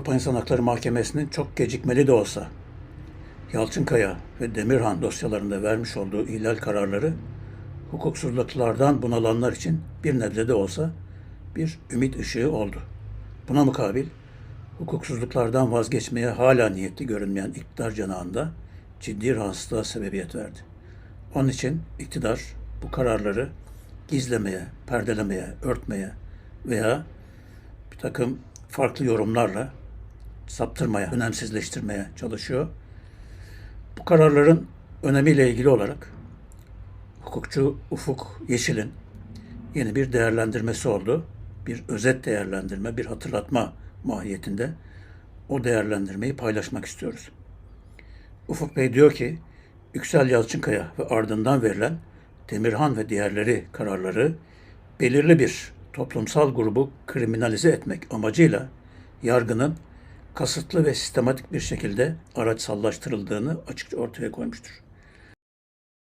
Avrupa İnsan Hakları Mahkemesi'nin çok gecikmeli de olsa Yalçınkaya ve Demirhan dosyalarında vermiş olduğu ihlal kararları hukuksuzluklardan bunalanlar için bir nebze de olsa bir ümit ışığı oldu. Buna mukabil hukuksuzluklardan vazgeçmeye hala niyetli görünmeyen iktidar canağında ciddi rahatsızlığa sebebiyet verdi. Onun için iktidar bu kararları gizlemeye, perdelemeye, örtmeye veya bir takım farklı yorumlarla saptırmaya, önemsizleştirmeye çalışıyor. Bu kararların önemiyle ilgili olarak hukukçu Ufuk Yeşil'in yeni bir değerlendirmesi oldu. Bir özet değerlendirme, bir hatırlatma mahiyetinde o değerlendirmeyi paylaşmak istiyoruz. Ufuk Bey diyor ki, Yüksel Yalçınkaya ve ardından verilen Demirhan ve diğerleri kararları belirli bir toplumsal grubu kriminalize etmek amacıyla yargının kasıtlı ve sistematik bir şekilde araçsallaştırıldığını açıkça ortaya koymuştur.